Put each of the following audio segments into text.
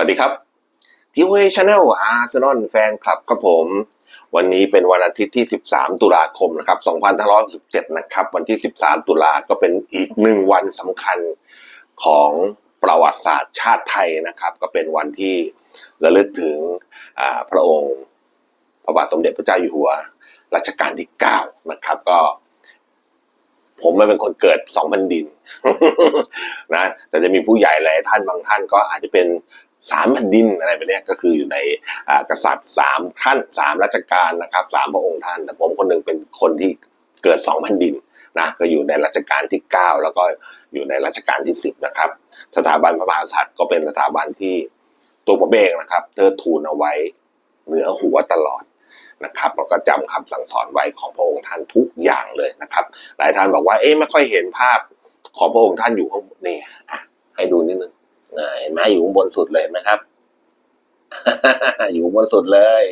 สวัสดีครับทีวีชาแนลอาร์เซนอลแฟนคลับครับผม วันนี้เป็นวันอาทิตย์ที่ 13 ตุลาคมนะครับ2517นะครับ วันที่ 13 ตุลาก็เป็นอีกหนึ่งวันสำคัญของประวัติศาสตร์ชาติไทยนะครับ ก็เป็นวันที่ระลึกถึงพระองค์ พระบาทสมเด็จพระเจ้าอยู่หัวรัชกาลที่ 9 นะครับ ก็ผมไม่เป็นคนเกิดสองแผ่นดินนะแต่จะมีผู้ใหญ่หลายท่านบางท่านก็อาจจะเป็น สามแผ่นดินอะไรแบบเนี้ยก็คืออยู่ในกษัตริย์สามท่านสามรัชกาลนะครับสามพระองค์ท่านแต่ผมคนหนึ่งเป็นคนที่เกิดสองแผ่นดินนะก็อยู่ในรัชกาลที่เก้าแล้วก็อยู่ในรัชกาลที่สิบนะครับ สถาบันพระมหากษัตริย์ก็เป็นสถาบันที่ตัวผมเองนะครับเธอทูลเอาไว้เหนือหัวตลอดนะครับแล้วก็จำคำสั่งสอนไว้ของพระองค์ท่านทุกอย่างเลยนะครับ หลายท่านบอกว่าเอ๊ะไม่ค่อยเห็นภาพของพระองค์ท่านอยู่ข้างบนนี่ให้ดูนิดนึง เห็นไหมอยู่ข้างบนสุดเลยไหมครับ อยู่ข้างบนสุดเลย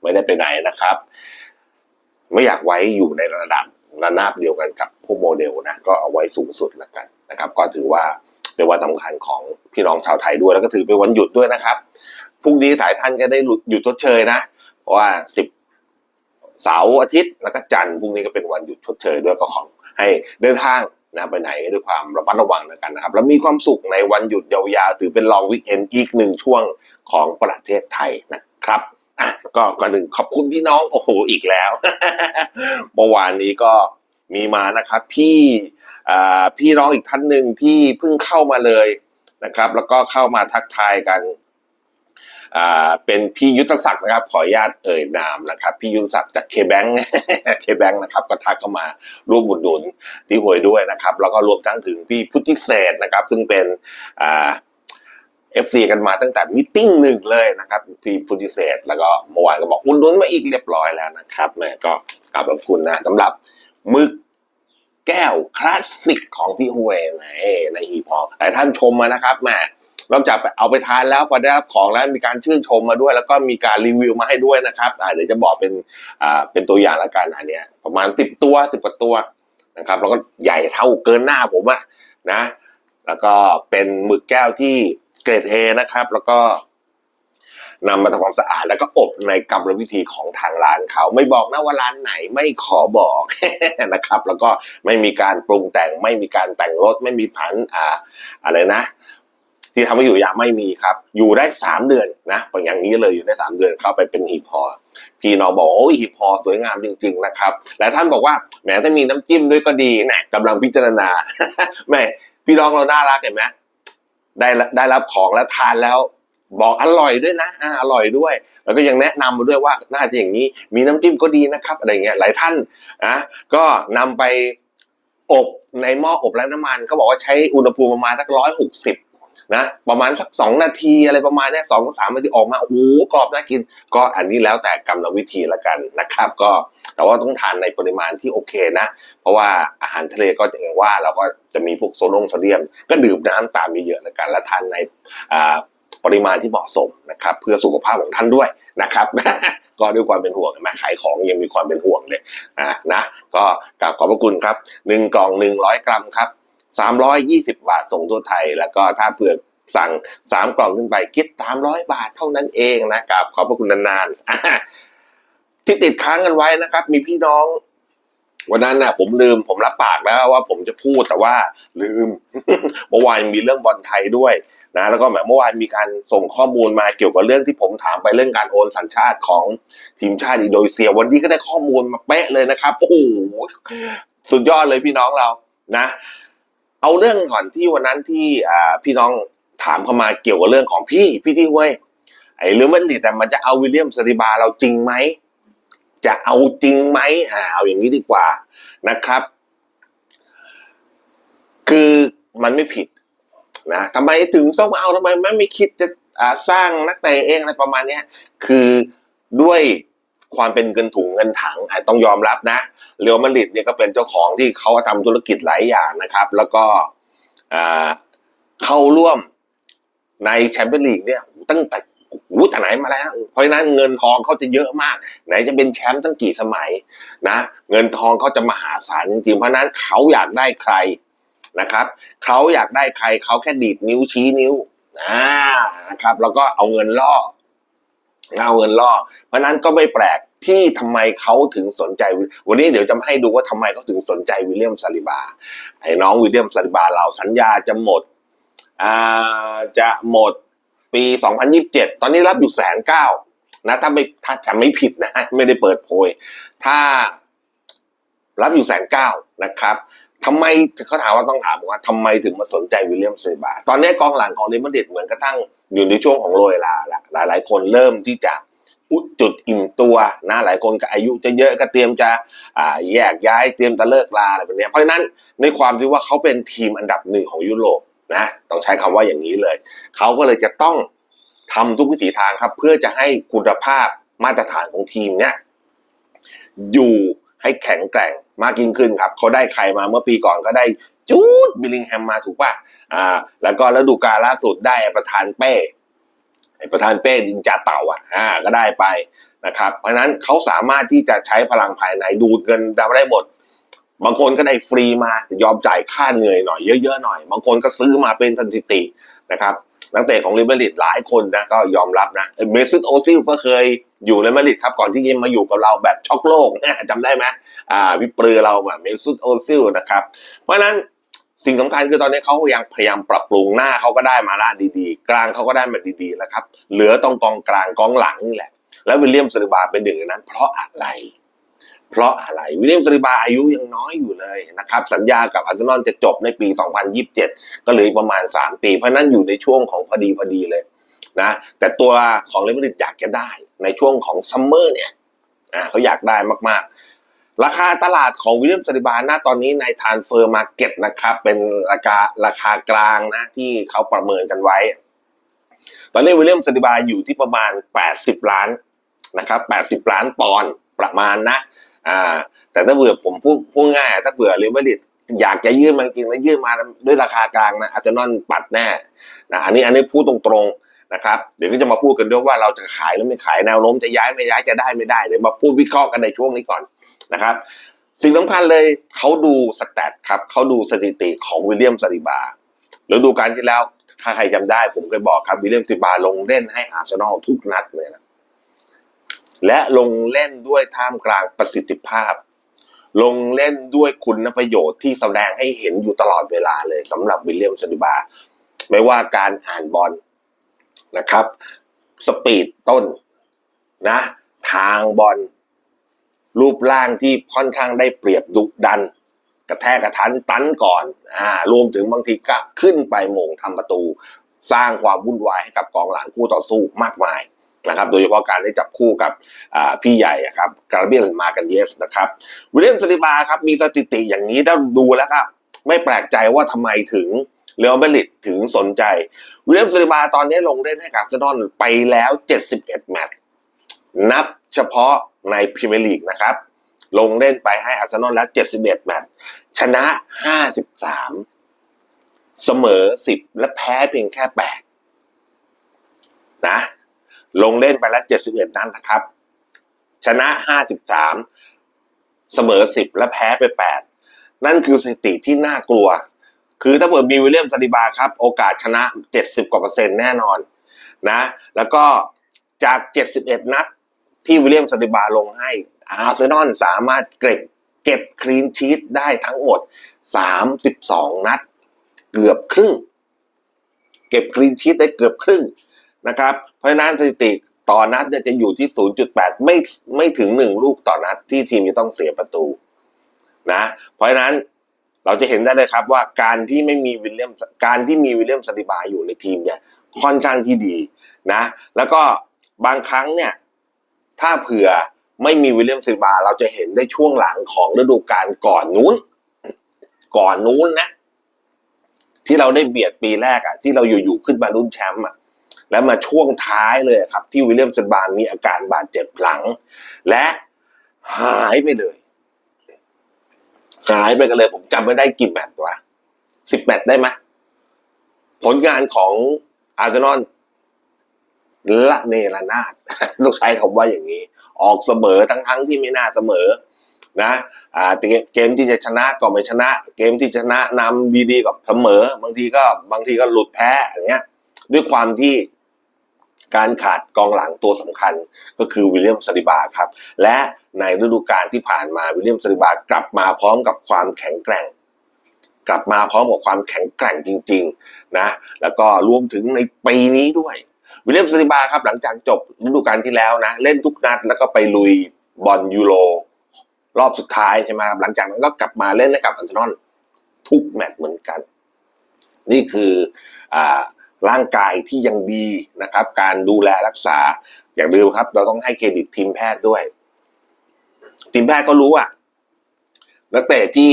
ไม่ได้ไปไหนนะครับ ไม่อยากไว้อยู่ในระดับระนาบเดียวกันกับพวกโมเดลนะก็เอาไว้สูงสุดแล้วกันนะครับ ก็ถือว่าเป็นวันสำคัญของพี่น้องชาวไทยด้วยแล้วก็ถือเป็นวันหยุดด้วยนะครับพรุ่งนี้หลายท่านก็ได้หยุดชดเชยนะ เพราะว่าสิบเสาร์อาทิตย์แล้วก็จันทร์พรุ่งนี้ก็เป็นวันหยุดชดเชยด้วยก็ขอให้เดินทาง นะไปไหนด้วยความระมัดระวังแล้วกันนะครับ แล้วมีความสุขในวันหยุดยาวๆ ถือเป็นลองวิกเอนอีกหนึ่งช่วงของประเทศไทยนะครับอะก็ก่อนหนึ่งขอบคุณพี่น้องโอ้โหอีกแล้วเมื่อวานนี้ก็มีมานะครับพี่พี่น้องอีกท่านหนึ่งที่เพิ่งเข้ามาเลยนะครับ แล้วก็เข้ามาทักทายกัน เป็นพี่ยุทธศักดิ์นะครับ ขออนุญาตเอ่ยนามนะครับ พี่ยุทธศักดิ์จากเคแบงเคแบงนะครับก็ทักเข้ามาร่วมบุญหนุนที่หวยด้วยนะครับ แล้วก็รวมทั้งถึงพี่พุทธิเศษนะครับ ซึ่งเป็นเอฟซีกันมาตั้งแต่มิทติ้งหนึ่งเลยนะครับพี่พุทธิเศษแล้วก็เมื่อวานก็บอกอุนนุนมาอีกเรียบร้อยแล้วนะครับแม่ก็กราบขอบคุณนะสำหรับมึกแก้วคลาสสิกของพี่หวยในในอีพอหลายท่านชมมานะครับแม่ นอกจากเอาไปทานแล้วพอได้รับของแล้วมีการชื่นชมมาด้วย แล้วก็มีการรีวิวมาให้ด้วยนะครับอาเดี๋ยวจะบอกเป็นเป็นตัวอย่างละกันอันเนี้ยประมาณสิบตัวสิบกว่าตัวนะครับแล้วก็ใหญ่เท่าเกินหน้าผมอะนะ แล้วก็เป็นหมึกแก้วที่เกรดเอนะครับ แล้วก็นำมาทำความสะอาดแล้วก็อบในกรรมวิธีของทางร้านเขา ไม่บอกนะว่าร้านไหนไม่ขอบอกนะครับ แล้วก็ไม่มีการปรุงแต่งไม่มีการแต่งรสไม่มีผันอ่าอะไรนะ ที่ทำให้อยู่ยาไม่มีครับ อยู่ได้สามเดือนนะอย่างนี้เลยอยู่ได้สามเดือนเข้าไปเป็นหีบพอพี่น้องบอกโอ้ยหีบพอสวยงามจริง ๆนะครับ และท่านบอกว่าแหมถ้ามีน้ำจิ้มด้วยก็ดีนะกำลังพิจารณาแหมพี่น้องเราน่ารักเห็นไหมได้ได้รับของแล้วทานแล้วบอกอร่อยด้วยนะอ่าอร่อยด้วย แล้วก็ยังแนะนำมาด้วยว่าน่าจะอย่างนี้ มีน้ำจิ้มก็ดีนะครับ อะไรเงี้ย หลายท่านนะก็นำไปอบในหม้ออบไร้น้ำมันเขาบอกว่าใช้อุณหภูมิประมาณสักร้อยหกสิบ นะประมาณสักสองนาทีอะไรประมาณนี้สองสามนาทีออกมาโอ้โหกรอบน่ากิน ก็อันนี้แล้วแต่กรรมวิธีละกันนะครับ ก็แต่ว่าต้องทานในปริมาณที่โอเคนะ เพราะว่าอาหารทะเลก็อย่างว่าเราก็จะมีพวกโซลงโซเดียม ก็ดื่มน้ำตามเยอะๆละกัน และทานในปริมาณที่เหมาะสมนะครับ เพื่อสุขภาพของท่านด้วยนะครับก็ด้วยความเป็นห่วงเห็นไหมขายของยังมีความเป็นห่วงเลยอ่านะ ก็กราบขอบพระคุณครับหนึ่งกล่องหนึ่งร้อยกรัมครับ สามร้อยยี่สิบาทส่งทั่วไทย แล้วก็ถ้าเผื่อสั่งสามกล่องขึ้นไปคิดสามร้อยบาทเท่านั้นเองนะครับ ขอบพระคุณนานๆที่ติดค้างกันไว้นะครับ มีพี่น้อง วันนั้นน่ะผมลืมผมรับปากแล้วว่าผมจะพูดแต่ว่าลืมเมื่อวานมีเรื่องบอลไทยด้วยนะแล้วก็แบบเมื่อวานมีการส่งข้อมูลมาเกี่ยวกับเรื่องที่ผมถามไปเรื่องการโอนสัญชาติของทีมชาติอินโดนีเซีย วันนี้ก็ได้ข้อมูลมาเป๊ะเลยนะครับโอ้โหสุดยอดเลยพี่น้องเรานะ เอาเรื่องก่อนที่วันนั้นที่พี่น้องถามเข้ามาเกี่ยวกับเรื่องของพี่พี่ที่เว้ยไอ้เรื่องมันดิแต่มันจะเอาวิลเลียมสริบาเราจริงไหมจะเอาจริงไหมอ่าเอาอย่างนี้ดีกว่านะครับ คือมันไม่ผิดนะทำไมถึงต้องเอาทำไมไม่ไม่คิดจะสร้างนักเตะเองอะไรประมาณนี้คือด้วย ความเป็นเงินถุงเงินถังอะต้องยอมรับนะเรอัลมาริดเนี่ยก็เป็นเจ้าของที่เขาทำธุรกิจหลายอย่างนะครับ แล้วก็เข้าร่วมในแชมเปี้ยนลีกเนี่ยตั้งแต่อู้แต่ไหนมาแล้ว เพราะฉะนั้นเงินทองเขาจะเยอะมาก ไหนจะเป็นแชมป์ตั้งกี่สมัยนะ เงินทองเขาจะมหาศาลจริงๆ เพราะฉะนั้นเขาอยากได้ใครนะครับ เขาอยากได้ใครเขาแค่ดีดนิ้วชี้นิ้วอ่านะครับ แล้วก็เอาเงินล่อ เอาเงินล่อ เพราะนั้นก็ไม่แปลกที่ทำไมเขาถึงสนใจ วันนี้เดี๋ยวจะให้ดูว่าทำไมเขาถึงสนใจวิลเลียมซาลิบา ไอ้น้องวิลเลียมซาลิบาเราสัญญาจะหมดจะหมดปี 2027 ตอนนี้รับอยู่แสนเก้านะถ้าไม่ถ้าจำไม่ผิดนะ ไม่ได้เปิดโพย ถ้ารับอยู่แสนเก้านะครับ ทำไมเขาถามว่าต้องถามว่าทำไมถึงมาสนใจวิลเลียมซาลิบาตอนนี้กองหลังของเรอัลมาดริดเหมือนกระทั่งอยู่ในช่วงของโรยลาละหลาย ๆ คนเริ่มที่จะอุดจุดอิ่มตัวนะหลายคนก็อายุจะเยอะก็เตรียมจะแยกย้ายเตรียมจะเลิกลาอะไรแบบนี้เพราะฉะนั้นในความที่ว่าเขาเป็นทีมอันดับหนึ่งของยุโรปนะต้องใช้คำว่าอย่างนี้เลยเขาก็เลยจะต้องทำทุกวิถีทางครับเพื่อจะให้คุณภาพมาตรฐานของทีมเนี้ยอยู่ให้แข็งแกร่ง มากยิ่งขึ้นครับเขาได้ใครมาเมื่อปีก่อนก็ได้จูดบิลลิงแฮมมาถูกป่ะอ่าแล้วก็ฤดูกาลล่าสุดได้ประธานเป้ประธานเป้ดินจาเต่าอะอ่าก็ได้ไปนะครับ เพราะนั้นเขาสามารถที่จะใช้พลังภายในดูดเงินได้หมด บางคนก็ได้ฟรีมาแต่ยอมจ่ายค่าเหนื่อยหน่อยเยอะๆหน่อย บางคนก็ซื้อมาเป็นสถิตินะครับนักเตะของลิเบอร์ลิดหลายคนนะก็ยอมรับนะเมซิตโอซิลก็เคย อยู่ในมาดริดครับก่อนที่จะมาอยู่กับเราแบบช็อกโลกจำได้ไหมอ่าวิปรือเราแบบเมซิตโอซิลนะครับ เพราะฉะนั้นสิ่งสำคัญคือตอนนี้เขายังพยายามปรับปรุงหน้าเขาก็ได้มาละดีๆ กลางเขาก็ได้มาดีๆแล้วครับ เหลือตรงกองกลางกองหลังนี่แหละ แล้ววิลเลียมซาลิบาเป็นหนึ่งในนั้น เพราะอะไร เพราะอะไรวิลเลียมซาลิบาอายุยังน้อยอยู่เลยนะครับ สัญญากับอาร์เซนอลจะจบในปี 2027 ก็เหลยประมาณ 3 ปี เพราะฉะนั้นอยู่ในช่วงของพอดีพอดีเลย นะแต่ตัวของเรอัลมาดริดอยากจะได้ในช่วงของซัมเมอร์เนี่ยอ่าเขาอยากได้มากๆ ราคาตลาดของวิลเลียมซาลิบาณตอนนี้ในทานเฟอร์มาร์เก็ตนะครับ เป็นราคาราคากลางนะที่เขาประเมินกันไว้ ตอนนี้วิลเลียมซาลิบาอยู่ที่ประมาณ 80 ล้านนะครับ80 ล้านปอนด์ประมาณนะอ่าแต่ถ้าเผื่อผมพูดพูดง่ายถ้าเผื่อเรอัลมาดริดอยากจะยื่นมันจริงแล้วยื่นมาด้วยราคา กลางนะอาร์เซนอลปัดแน่นะอันนี้อันนี้พูดตรงๆ นะครับเดี๋ยวก็จะมาพูดกันด้วยว่าเราจะขายหรือไม่ขายแนวโน้มจะย้ายไม่ย้ายจะได้ไม่ได้เดี๋ยวมาพูดวิเคราะห์กันในช่วงนี้ก่อนนะครับ สิ่งสำคัญเลยเขาดูสแตทครับเขาดูสถิติของวิลเลียมซาลิบาแล้วดูการที่แล้วถ้าใครจำได้ผมเคยบอกครับวิลเลียมซิบาลงเล่นให้อาร์เซนอลทุกนัดเลยนะและลงเล่นด้วยท่ามกลางประสิทธิภาพ ลงเล่นด้วยคุณประโยชน์ที่แสดงให้เห็นอยู่ตลอดเวลาเลยสำหรับวิลเลียมซิบา ไม่ว่าการอ่านบอล นะครับ สปีดต้นนะ ทางบอลรูปร่างที่ค่อนข้างได้เปรียบดุดัน กระแทกกระทันตันก่อนอ่ารวมถึงบางทีก็ขึ้นไปโมงทำประตู สร้างความวุ่นวายให้กับกองหลังคู่ต่อสู้มากมายนะครับ โดยเฉพาะการได้จับคู่กับพี่ใหญ่ครับกาเบียลมากันเยสนะครับวิลเลียมซาลิบาครับมีสถิติอย่างนี้ถ้าดูแล้วก็ไม่แปลกใจว่าทำไมถึง เรอัลมาดริดถึงสนใจวิลเลียมซาลิบาตอนนี้ลงเล่นให้กับอาร์เซนอลไปแล้ว 71 แมตช์นับเฉพาะในพรีเมียร์ลีกนะครับ ลงเล่นไปให้อาร์เซนอลแล้ว 71 แมตช์ชนะ 53 เสมอ 10 และแพ้เพียงแค่ 8 นะ ลงเล่นไปแล้ว 71 นัดนะครับ ชนะ 53 เสมอ 10 และแพ้ไป 8 นั่นคือสถิติที่น่ากลัว คือถ้าเกิดมีวิลเลียมซาลิบาครับ โอกาสชนะ 70 กว่าเปอร์เซ็นต์แน่นอนนะ แล้วก็จาก 71 นัดที่วิลเลียมซาลิบาลงให้อาร์เซนอลสามารถเก็บเก็บคลีนชีตได้ทั้งหมด 32 นัด เกือบครึ่ง เก็บคลีนชีตได้เกือบครึ่งนะครับ เพราะฉะนั้นสถิติต่อนัดจะอยู่ที่ 0.8 ไม่ไม่ถึง 1 ลูกต่อนัดที่ทีมจะต้องเสียประตูนะ เพราะฉะนั้น เราจะเห็นได้เลยครับว่าการที่ไม่มีวิลเลียมการที่มีวิลเลียมซาลิบาอยู่ในทีมเนี่ยค่อนข้างที่ดีนะ แล้วก็บางครั้งเนี่ยถ้าเผื่อไม่มีวิลเลียมซิบาเราจะเห็นได้ช่วงหลังของฤดูกาลก่อนนู้น ก่อนนู้นนะ ที่เราได้เบียดปีแรกอะที่เราอยู่ๆขึ้นมารุ่นแชมป์อะแล้วมาช่วงท้ายเลยครับ ที่วิลเลียมซิบามีอาการบาดเจ็บหลัง และหายไปเลย หายไปกันเลย ผมจำไม่ได้กี่แมตช์วะสิบแมตช์ได้ไหมผลงานของอาร์เซนอลละเนระนาดต้องใช้คำว่าอย่างนี้ ออกเสมอทั้งๆที่ไม่น่าเสมอ นะอ่าเกมที่จะชนะก็ไม่ชนะ เกมที่ชนะนำดีๆกับเสมอ บางทีก็บางทีก็หลุดแพ้อย่างเงี้ย ด้วยความที่ การขาดกองหลังตัวสำคัญก็คือวิลเลียมซาลิบาครับ และในฤดูกาลที่ผ่านมาวิลเลียมซาลิบากลับมาพร้อมกับความแข็งแกร่ง กลับมาพร้อมกับความแข็งแกร่งจริง ๆนะ แล้วก็รวมถึงในปีนี้ด้วยวิลเลียมซาลิบาครับหลังจากจบฤดูกาลที่แล้วนะ เล่นทุกนัดแล้วก็ไปลุยบอลยูโรรอบสุดท้ายใช่ไหมครับหลังจากนั้นก็กลับมาเล่นให้กับอันเทนอนทุกแมตช์เหมือนกัน นี่คืออ่า ร่างกายที่ยังดีนะครับ การดูแลรักษา อย่าลืมครับ เราต้องให้เครดิตทีมแพทย์ด้วย ทีมแพทย์ก็รู้อะนักเตะที่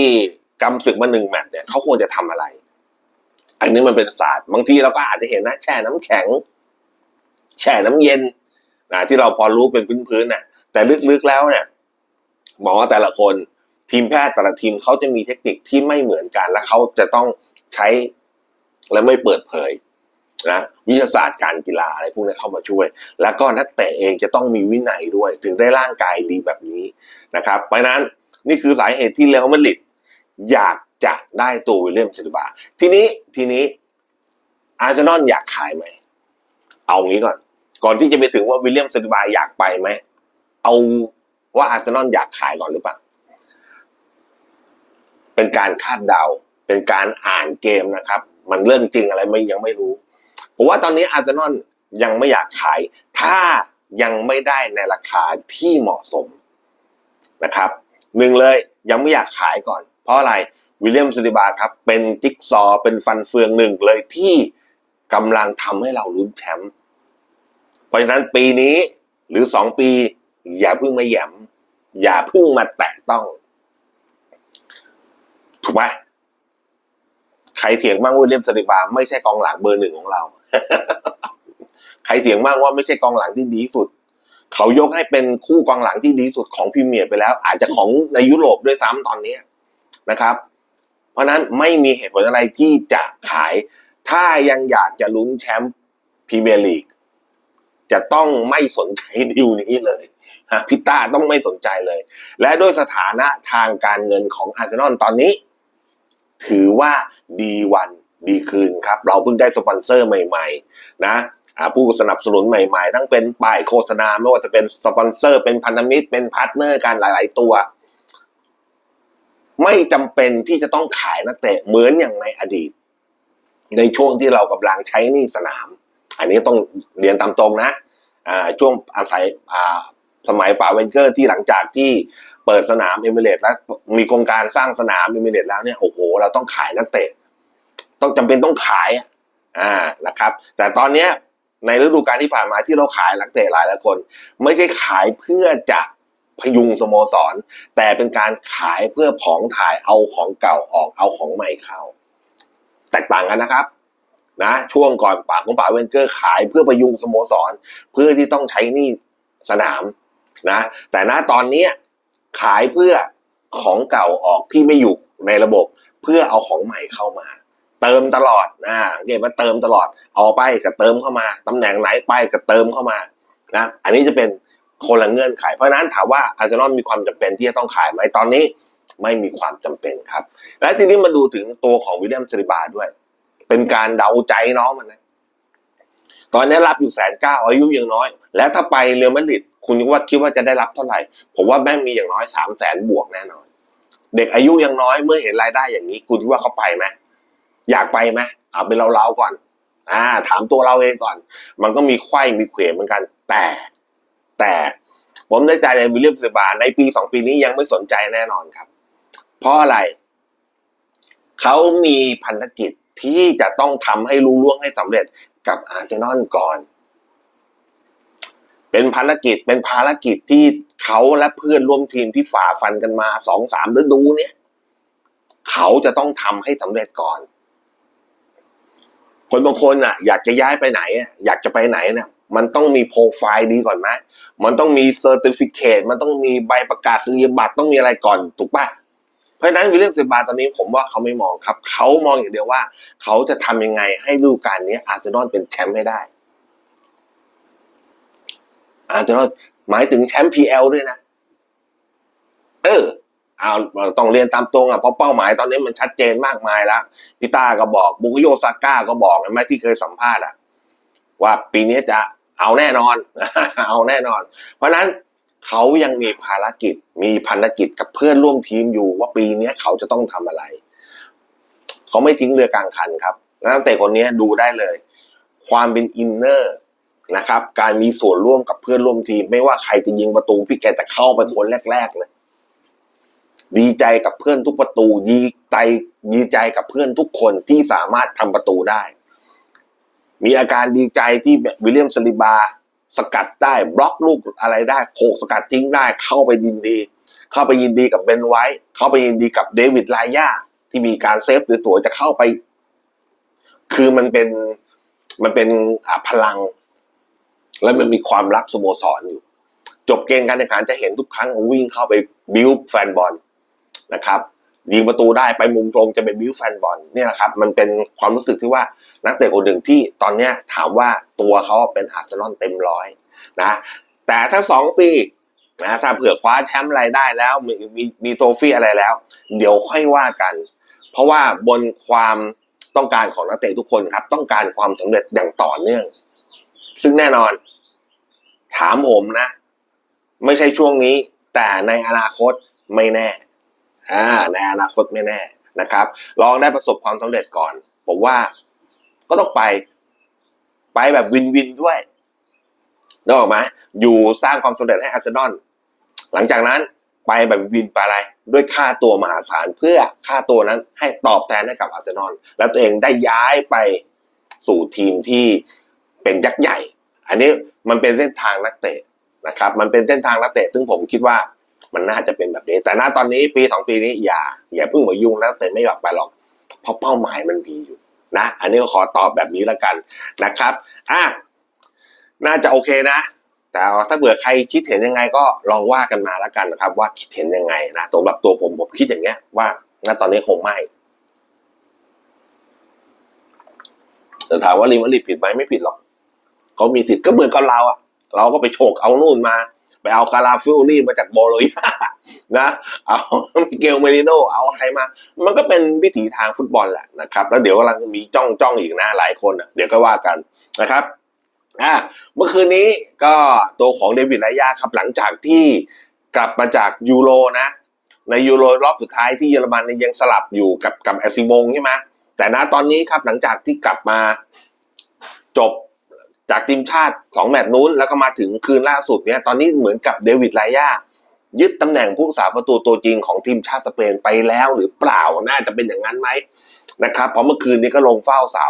กำศึกมาหนึ่งแมตช์เนี่ยเขาควรจะทำอะไร อันนี้มันเป็นศาสตร์บางทีเราก็อาจจะเห็นนะ แช่น้ำแข็ง แช่น้ำเย็นนะที่เราพอรู้เป็นพื้นๆน่ะแต่ลึกๆแล้วเนี่ย หมอแต่ละคนทีมแพทย์แต่ละทีมเขาจะมีเทคนิคที่ไม่เหมือนกันและเขาจะต้องใช้และไม่เปิดเผย นะวิทยาศาสตร์การกีฬาอะไรพวกนี้เข้ามาช่วย แล้วก็นักเตะเองจะต้องมีวินัยด้วย ถึงได้ร่างกายดีแบบนี้นะครับเพราะนั้นนี่คือสาเหตุที่เรอัลมาดริดอยากจะได้ตัววิลเลียมเซิลบา ทีนี้ทีนี้อาร์เซนอลอยากขายไหม เอางี้ก่อน ก่อนที่จะไปถึงว่าวิลเลียมเซิลบาอยากไปไหม เอาว่าอาร์เซนอลอยากขายก่อนหรือเปล่า เป็นการคาดเดา เป็นการอ่านเกมนะครับ มันเรื่องจริงอะไรไม่ยังไม่รู้ ผมว่าตอนนี้อาร์เซนอลยังไม่อยากขาย ถ้ายังไม่ได้ในราคาที่เหมาะสมนะครับหนึ่งเลยยังไม่อยากขายก่อน เพราะอะไรวิลเลียมซิลิบาครับ เป็นจิ๊กซอเป็นฟันเฟืองหนึ่งเลยที่กำลังทำให้เราลุ้นแชมป์เพราะฉะนั้นปีนี้หรือสองปี อย่าเพิ่งมาแยมอย่าเพิ่งมาแตะต้อง ถูกไหม ใครเถียงบ้างว่าเลียมซิลิบาไม่ใช่กองหลังเบอร์หนึ่งของเรา ใครเถียงบ้างว่าไม่ใช่กองหลังที่ดีสุด เขายกให้เป็นคู่กองหลังที่ดีสุดของพรีเมียร์ไปแล้ว อาจจะของในยุโรปด้วยซ้ำตอนนี้นะครับ เพราะฉะนั้นไม่มีเหตุผลอะไรที่จะขาย ถ้ายังอยากจะลุ้นแชมป์พรีเมียร์ลีกจะต้องไม่สนใจดิวนี้เลยฮะพิต้าต้องไม่สนใจเลย และด้วยสถานะทางการเงินของอาร์เซนอลตอนนี้ ถือว่าดีวันดีคืนครับ เราเพิ่งได้สปอนเซอร์ใหม่ๆ นะผู้สนับสนุนใหม่ๆ ทั้งเป็นป้ายโฆษณาไม่ว่าจะเป็นสปอนเซอร์เป็นพันธมิตรเป็นพาร์ทเนอร์กันหลาย ๆ ตัว ไม่จำเป็นที่จะต้องขายนักเตะเหมือนอย่างในอดีต ในช่วงที่เรากำลังใช้นี่สนาม อันนี้ต้องเรียนตามตรงนะช่วงอาศัยสมัยป่าเวนเกอร์ที่หลังจากที่ เปิดสนามเอมิเรตแล้ว มีโครงการสร้างสนามเอมิเรตแล้วเนี่ยโอ้โห เราต้องขายนักเตะ ต้องจำเป็นต้องขายอ่านะครับ แต่ตอนเนี้ยในฤดูกาลที่ผ่านมาที่เราขายนักเตะหลายหลายคน ไม่ใช่ขายเพื่อจะพยุงสโมสร แต่เป็นการขายเพื่อผองถ่ายเอาของเก่าออกเอาของใหม่เข้า แตกต่างกันนะครับนะช่วงก่อนป่าของป่าเวนเกอร์ขายเพื่อพยุงสโมสร เพื่อที่ต้องใช้นี่สนามนะแต่ณตอนนี้ ขายเพื่อของเก่าออกที่ไม่อยู่ในระบบ เพื่อเอาของใหม่เข้ามา เติมตลอดนะเรียกว่าเติมตลอดเอาไปก็เติมเข้ามาตำแหน่งไหนไปก็เติมเข้ามานะอันนี้จะเป็นคนละเงื่อนไข เพราะนั้นถามว่าอาร์เซนอลมีความจำเป็นที่จะต้องขายไหมตอนนี้ไม่มีความจำเป็นครับ และทีนี้มาดูถึงตัวของวิลเลียมซริบาด้วย เป็นการเดาใจน้องมันนะตอนนี้รับอยู่แสนเก้าอายุยังน้อย แล้วถ้าไปเรอัลมาดริด คุณว่าคิดว่าจะได้รับเท่าไหร่ ผมว่าแม่งมีอย่างน้อยสามแสนบวกแน่นอน เด็กอายุยังน้อยเมื่อเห็นรายได้อย่างนี้ คุณคิดว่าเขาไปไหมอยากไปไหมเอาเป็นเราๆก่อน อ่า ถามตัวเราเองก่อน มันก็มีไข้มีเขวเหมือนกัน แต่ แต่ผมได้ใจในวิลเลียมซิบาในปีสองปีนี้ยังไม่สนใจแน่นอนครับ เพราะอะไร เขามีพันธกิจที่จะต้องทำให้รู้ล่วงให้สำเร็จกับอาร์เซนอลก่อน เป็นภารกิจเป็นภารกิจที่เขาและเพื่อนร่วมทีมที่ฝ่าฟันกันมาสองสามฤดูเนี่ย เขาจะต้องทำให้สำเร็จก่อน คนบางคนอะ อยากจะย้ายไปไหนอะอยากจะไปไหนเนี่ยมันต้องมีโปรไฟล์ดีก่อนไหมมันต้องมีเซอร์ติฟิเคตมันต้องมีใบประกาศนียบัตรต้องมีอะไรก่อนถูกปะเพราะฉะนั้นวิลเลียมซิบาตอนนี้ผมว่าเขาไม่มองครับ เขามองอย่างเดียวว่า เขาจะทำยังไงให้ดูกาลนี้อาร์เซนอลเป็นแชมป์ให้ได้ อาร์เซนอลหมายถึงแชมป์พีเอลด้วยนะ เออเอาต้องเรียนตามตรงอะเพราะเป้าหมายตอนนี้มันชัดเจนมากมายแล้วพี่ต้าก็บอกบุกโยซาก้าก็บอกเห็นไหมที่เคยสัมภาษณ์อะ ว่าปีนี้จะเอาแน่นอน เอาแน่นอน เพราะฉะนั้นเขายังมีภารกิจ มีพันธกิจกับเพื่อนร่วมทีมอยู่ว่าปีนี้เขาจะต้องทำอะไร เขาไม่ทิ้งเรือ กลางคันครับนักเตะคนนี้ดูได้เลย ความเป็นอินเนอร์ นะครับ การมีส่วนร่วมกับเพื่อนร่วมทีม ไม่ว่าใครจะยิงประตู พี่แกจะเข้าไปคนแรกๆเลยดีใจกับเพื่อนทุกประตูดีใจดีใจกับเพื่อนทุกคนที่สามารถทำประตูได้ มีอาการดีใจที่วิลเลียมสลิบา สกัดได้ บล็อกลูกอะไรได้โขกสกัดทิ้งได้ เข้าไปยินดี เข้าไปยินดีกับเบนไว้ เข้าไปยินดีกับเดวิดลายาที่มีการเซฟตัวจะเข้าไป คือมันเป็นมันเป็นพลัง และมันมีความรักสโมสรอยู่ จบเกมการแข่งขันจะเห็นทุกครั้งวิ่งเข้าไปบิวแฟนบอลนะครับยิงประตูได้ไปมุมตรงจะเป็นบิวแฟนบอลเนี่ยแหละครับ มันเป็นความรู้สึกที่ว่านักเตะคนหนึ่งที่ตอนเนี้ยถามว่าตัวเขาเป็นอาร์เซนอลเต็มร้อยนะแต่ถ้าสองปีนะถ้าเผื่อคว้าแชมป์อะไรได้แล้วมีมีมีโทฟี่อะไรแล้ว เดี๋ยวค่อยว่ากัน เพราะว่าบนความต้องการของนักเตะทุกคนครับ ต้องการความสำเร็จอย่างต่อเนื่อง ซึ่งแน่นอน ถามผมนะ ไม่ใช่ช่วงนี้ แต่ในอนาคตไม่แน่อ่าในอนาคตไม่แน่นะครับ ลองได้ประสบความสำเร็จก่อน ผมว่าก็ต้องไป ไปแบบวินวินด้วยนึกออกไหมอยู่สร้างความสำเร็จให้อาร์เซนอลหลังจากนั้นไปแบบวินไปอะไร ด้วยค่าตัวมหาศาลเพื่อค่าตัวนั้นให้ตอบแทนให้กับอาร์เซนอลแล้วตัวเองได้ย้ายไปสู่ทีมที่เป็นยักษ์ใหญ่ อันนี้มันเป็นเส้นทางนักเตะนะครับ มันเป็นเส้นทางนักเตะ ซึ่งผมคิดว่ามันน่าจะเป็นแบบนี้ แต่ณตอนนี้ปีสองปีนี้อย่า อย่าเพิ่งมายุ่งนักเตะไม่อยากไปหรอก เพราะเป้าหมายมันมีอยู่นะ อันนี้ก็ขอตอบแบบนี้แล้วกันนะครับ อะ น่าจะโอเคนะ แต่ถ้าเผื่อใครคิดเห็นยังไงก็ลองว่ากันมาแล้วกันนะครับ ว่าคิดเห็นยังไงนะสำหรับตัวผมผมคิดอย่างเงี้ยว่าณตอนนี้คงไม่แต่ถามว่ารีมาริผิดไหมไม่ผิดหรอก เขามีสิทธิ์ก็เหมือนกับเราอะ เราก็ไปโฉกเอานู่นมา ไปเอาคาราฟิลลี่มาจากโบโลยานะเอาเกลเมริโนเอาใครมา มันก็เป็นวิถีทางฟุตบอลแหละนะครับ แล้วเดี๋ยวกำลังมีจ้องจ้องอีกนะหลายคนอะเดี๋ยวก็ว่ากันนะครับอ่าเมื่อคืนนี้ก็ตัวของเดวิดไลยาครับหลังจากที่กลับมาจากยูโรนะ ในยูโรรอบสุดท้ายที่เยอรมันยังสลับอยู่กับกับแอซิมงใช่ไหมแต่ณตอนนี้ครับหลังจากที่กลับมาจบ จากทีมชาติสองแมตช์นู้น แล้วก็มาถึงคืนล่าสุดเนี่ยตอนนี้เหมือนกับเดวิดไลยายึดตำแหน่งผู้รักษาประตูตัวจริงของทีมชาติสเปนไปแล้วหรือเปล่าน่าจะเป็นอย่างนั้นไหมนะครับเพราะเมื่อคืนนี้ก็ลงเฝ้าเสา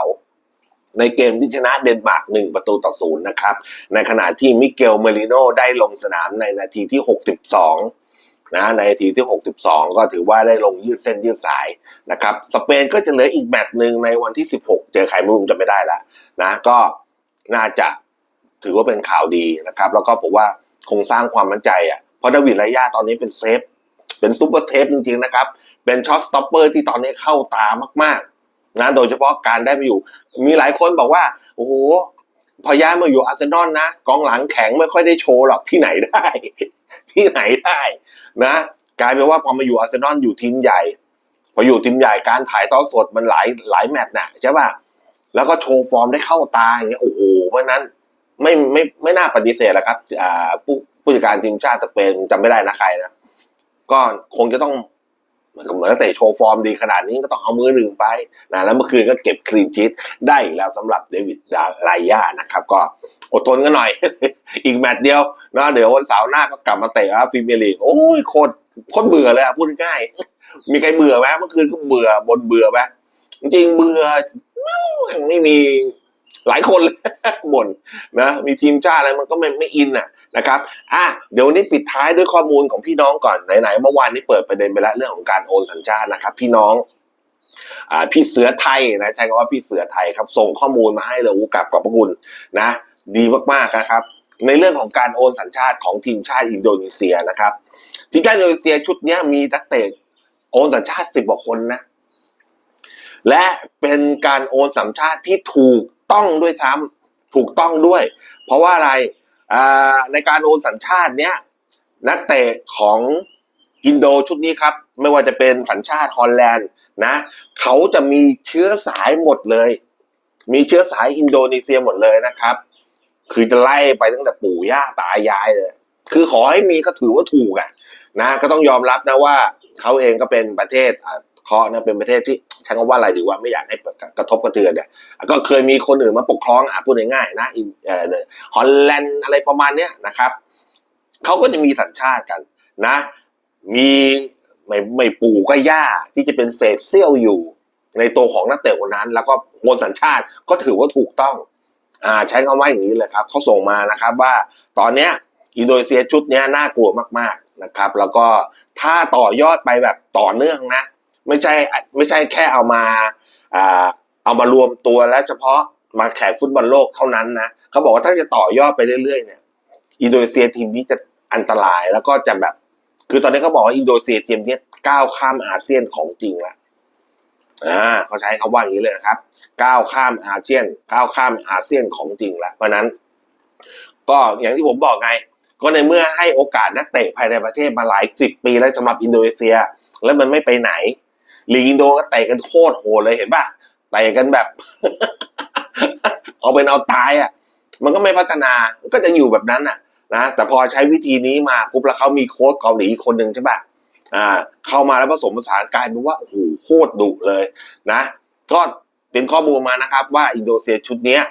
ในเกมที่ชนะเดนมาร์กหนึ่งประตูต่อศูนย์นะครับ ในขณะที่มิเกลเมริโนได้ลงสนามในนาทีที่ 62 นะในนาทีที่ 62 ก็ถือว่าได้ลงยืดเส้นยืดสายนะครับ สเปนก็จะเหลืออีกแมตช์หนึ่งในวันที่ 16 เจอใครไม่รู้ผมจะไม่ได้ละนะก็ น่าจะถือว่าเป็นข่าวดีนะครับ แล้วก็ผมว่าคงสร้างความมั่นใจอะเพราะดาวิดไลยาตอนนี้เป็นเซฟ เป็นซูเปอร์เทปจริงๆนะครับ เป็นช็อตสต็อปเปอร์ที่ตอนนี้เข้าตามากๆนะโดยเฉพาะการได้ไปอยู่ มีหลายคนบอกว่า โอ้โหพอย้ายมาอยู่อาร์เซนอลนะกองหลังแข็งไม่ค่อยได้โชว์หรอกที่ไหนได้ ที่ไหนได้นะกลายเป็นว่าพอมาอยู่อาร์เซนอลอยู่ทีมใหญ่ พออยู่ทีมใหญ่การถ่ายทอดสดมันหลายหลายแมตช์น่ะใช่ป่ะ แล้วก็โชว์ฟอร์มได้เข้าตาอย่างเงี้ยโอ้โหเพราะนั้นไม่ไม่ไม่น่าปฏิเสธแล้วครับอ่าผู้ผู้จัดการทีมชาติสเป็นจำไม่ได้นะใครนะก็คงจะต้องเหมือนกับเหมือนนักเตะโชว์ฟอร์มดีขนาดนี้ก็ต้องเอามือหนึ่งไปนะแล้วเมื่อคืนก็เก็บคลีนชีตได้แล้วสำหรับเดวิดดาไลยานะครับ ก็อดทนกันหน่อย อีกแมตช์เดียวนะเดี๋ยววันเสาร์หน้าก็กลับมาเตะพรีเมียลีกโอ้ยโคตรโคตรเบื่อเลยอะพูดง่ายมีใครเบื่อไหมเมื่อคืนก็เบื่อบนเบื่อไหมจริงเบื่อ ไม่มีหลายคนเลยบ่นนะมีทีมชาติอะไรมันก็ไม่ไม่อินอะนะครับอะเดี๋ยวนี้ปิดท้ายด้วยข้อมูลของพี่น้องก่อนไหนๆเมื่อวานนี้เปิดประเด็นไปแล้วเรื่องของการโอนสัญชาตินะครับ พี่น้องอ่าพี่เสือไทยนะใช้คำว่าพี่เสือไทยครับ ส่งข้อมูลมาให้เลยอูกับขอบพระคุณนะ ดีมากๆนะครับ ในเรื่องของการโอนสัญชาติของทีมชาติอินโดนีเซียนะครับทีมชาติอินโดนีเซียชุดนี้มีนักเตะโอนสัญชาติสิบกว่าคนนะ และเป็นการโอนสัญชาติที่ถูกต้องด้วยซ้ำถูกต้องด้วย เพราะว่าอะไรในการโอนสัญชาติเนี้ยนักเตะของอินโดชุดนี้ครับ ไม่ว่าจะเป็นสัญชาติฮอลแลนด์นะเขาจะมีเชื้อสายหมดเลย มีเชื้อสายอินโดนีเซียหมดเลยนะครับ คือจะไล่ไปตั้งแต่ปู่ย่าตายายเลย คือขอให้มีก็ถือว่าถูกอะนะก็ต้องยอมรับนะว่าเขาเองก็เป็นประเทศ เคาะนะเป็นประเทศที่ใช้คำว่าอะไรดีว่าไม่อยากให้กระทบกระเทือนเนี่ยก็เคยมีคนอื่นมาปกครองอะพูดง่ายๆนะอินเอ่อฮอลแลนด์อะไรประมาณเนี้ยนะครับเขาก็จะมีสัญชาติกันนะ มีไม่ไม่ปู่ก็ย่าที่จะเป็นเศษเสี้ยวอยู่ ในตัวของนักเตะคนนั้น แล้วก็โอนสัญชาติก็ถือว่าถูกต้องอ่าใช้คำว่าอย่างนี้เลยครับเขาส่งมานะครับว่าตอนเนี้ยอินโดนีเซียชุดเนี้ยน่ากลัวมากๆนะครับ แล้วก็ถ้าต่อยอดไปแบบต่อเนื่องนะ ไม่ใช่ไม่ใช่แค่เอามาเอามารวมตัวแล้วเฉพาะมาแข่งฟุตบอลโลกเท่านั้นนะเขาบอกว่าถ้าจะต่อยอดไปเรื่อยๆเนี่ย อินโดนีเซียทีมนี้จะอันตรายแล้วก็จะแบบ คือตอนนี้เขาบอกว่าอินโดนีเซียทีมนี้ก้าวข้ามอาเซียนของจริงละอ่าเขาใช้คำว่าอย่างนี้เลยนะครับ ก้าวข้ามอาเซียน ก้าวข้ามอาเซียนของจริงล้วเพราะฉะนั้น ก็อย่างที่ผมบอกไง ก็ในเมื่อให้โอกาสนักเตะภายในประเทศมาหลายสิบปีแล้วสำหรับอินโดนีเซีย แล้วมันไม่ไปไหน ลีกอินโดก็เตะกันโคตรโหดเลยเห็นป่ะเตะกันแบบ เอาเป็นเอาตายอะ มันก็ไม่พัฒนามันก็จะอยู่แบบนั้นอะนะแต่พอใช้วิธีนี้มาปุ๊บแล้วเขามีโค้ชเกาหลีคนหนึ่งใช่ป่ะอ่า เข้ามาแล้วผสมผสานกลายเป็นว่าโอ้โหโคตรดุเลยนะ ก็เป็นข้อมูลมานะครับ ว่าอินโดนีเซียชุดเนี้ย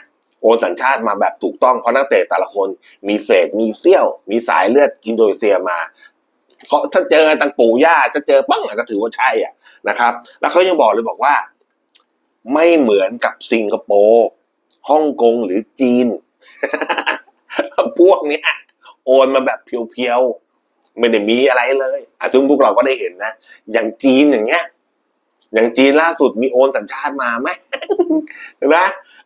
โอนสัญชาติมาแบบถูกต้องเพราะนักเตะแต่ละคนมีเศษมีเสี้ยว มีสายเลือดอินโดนีเซียมาเพราถ้าเจอตังปู่ย่าจะเจอปั้งก็ถือว่าใช่อะ นะครับ แล้วเขายังบอกเลยบอกว่า ไม่เหมือนกับสิงคโปร์ฮ่องกงหรือจีน พวกเนี้ยโอนมาแบบเพียวๆ ไม่ได้มีอะไรเลยอะซึ่งพวกเราก็ได้เห็นนะ อย่างจีนอย่างเงี้ย อย่างจีนล่าสุดมีโอนสัญชาติมาไหมเห็นไหม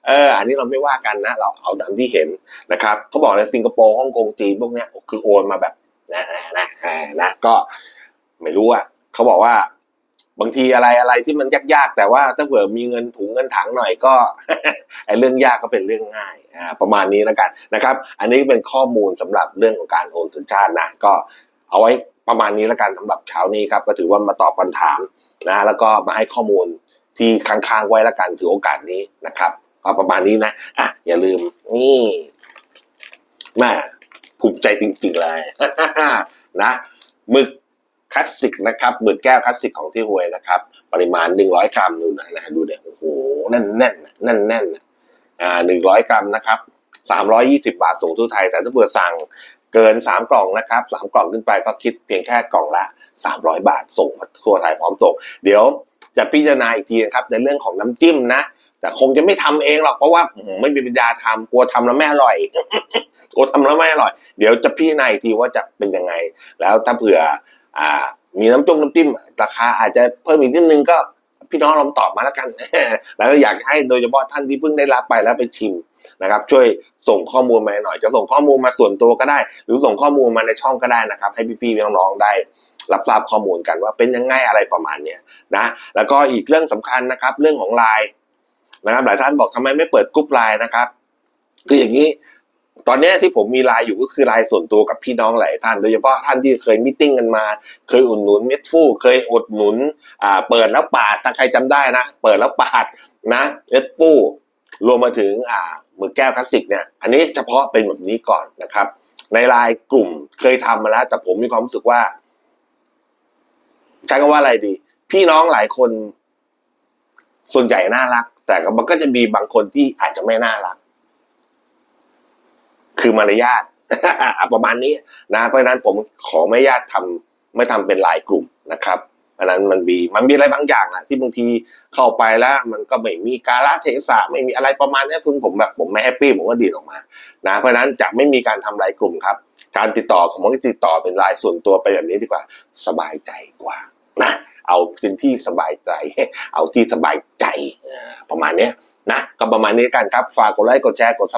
เออ อันนี้เราไม่ว่ากันนะ เราเอาตามที่เห็นนะครับเขาบอกในสิงคโปร์ฮ่องกงจีนพวกเนี้ยคือโอนมาแบบนะนะนะนะก็ไม่รู้อะเขาบอกว่า บางทีอะไรอะไรที่มันยากๆ แต่ว่าถ้าเผื่อมีเงินถุงเงินถังหน่อยก็ไอ้เรื่องยากก็เป็นเรื่องง่ายอ่าประมาณนี้แล้วกันนะครับ อันนี้เป็นข้อมูลสำหรับเรื่องของการโอนสัญชาตินะก็เอาไว้ประมาณนี้แล้วกันสำหรับเช้านี้ครับก็ถือว่ามาตอบคำถามนะแล้วก็มาให้ข้อมูลที่ค้างๆไว้แล้วกันถือโอกาสนี้นะครับก็ประมาณนี้นะอะอย่าลืมนี่แม่ภูมิใจจริงๆเลยนะหมึก คลาสสิกนะครับหมึกแก้วคลาสสิกของที่หวยนะครับ ปริมาณ 100 กรัมดูนะนะดูเนี่ยโอ้โหแน่นแน่นแน่นแน่นอ่า100กรัมนะครับ320บาทส่งทั่วไทย แต่ถ้าเผื่อสั่งเกิน 3 กล่องนะครับ3กล่องขึ้นไปก็คิดเพียงแค่กล่องละ 300 บาทส่งทั่วไทยพร้อมส่ง เดี๋ยวจะพิจารณาอีกทีนะครับในเรื่องของน้ำจิ้มนะ แต่คงจะไม่ทำเองหรอกเพราะว่าไม่มีปัญญาทำกลัวทำแล้วไม่อร่อยกลัวทำแล้วไม่อร่อย เดี๋ยวจะพิจารณาอีกทีว่าจะเป็นยังไง แล้วถ้าเผื่อ อ่า มีน้ำจงน้ำจิ้มราคาอาจจะเพิ่มอีกนิดนึงก็พี่น้องลองตอบมาแล้วกัน แล้วก็อยากให้โดยเฉพาะท่านที่เพิ่งได้รับไปแล้วไปชิมนะครับ ช่วยส่งข้อมูลมาหน่อย จะส่งข้อมูลมาส่วนตัวก็ได้ หรือส่งข้อมูลมาในช่องก็ได้นะครับ ให้พี่ๆน้องๆได้รับทราบข้อมูลกันว่าเป็นยังไงอะไรประมาณเนี้ยนะ แล้วก็อีกเรื่องสำคัญนะครับ เรื่องของไลน์นะครับ หลายท่านบอกทำไมไม่เปิดกรุ๊ปไลน์นะครับ คืออย่างนี้ ตอนนี้ที่ผมมีไลน์อยู่ก็คือไลน์ส่วนตัวกับพี่น้องหลายท่าน โดยเฉพาะท่านที่เคยมิ팅กันมา เคยอุดหนุนเม็ดฟู่เคยอุดหนุนอ่าเปิดแล้วปาดถ้าใครจำได้นะ เปิดแล้วปาดนะเม็ดฟู่รวมมาถึงอ่ามือแก้วคลาสสิกเนี่ยอันนี้เฉพาะเป็นแบบนี้ก่อนนะครับ ในไลน์กลุ่มเคยทำมาแล้ว แต่ผมมีความรู้สึกว่าใช้คำว่าอะไรดี พี่น้องหลายคน ส่วนใหญ่น่ารัก แต่ก็มันก็จะมีบางคนที่อาจจะไม่น่ารัก คือมารยาทประมาณนี้นะเพราะฉะนั้นผมขอไม่ญาตทำไม่ทำเป็นลายกลุ่มนะครับอันนั้นมันมีมันมีอะไรบางอย่างอะที่บางทีเข้าไปแล้ว มันก็ไม่มีกาลเทศะไม่มีอะไรประมาณนี้คุณผมแบบผมไม่แฮปปี้ผมก็ดีออกมานะเพราะนั้นจะไม่มีการทำลายกลุ่มครับ การติดต่อของผมก็ติดต่อเป็นลายส่วนตัวไปแบบนี้ดีกว่า สบายใจกว่านะเอาเป็นที่สบายใจ เอาที่สบายใจประมาณนี้นะก็ประมาณนี้กันครับฝากกดไลค์กดแชร์กด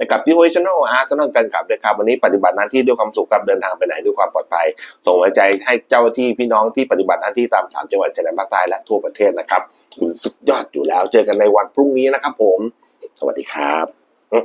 นะครับที่โฮชแนลอาร์ซนอลกันขับด้วยครับวันนี้ปฏิบัติหน้าที่ด้วยความสุขกับเดินทางไปไหนด้วยความปลอดภัย ส่งหัวใจให้เจ้าที่พี่น้องที่ปฏิบัติหน้าที่ตามสามจังหวัดชายแดนภาคใต้และทั่วประเทศนะครับคุณสุดยอดอยู่แล้ว เจอกันในวันพรุ่งนี้นะครับผม สวัสดีครับอื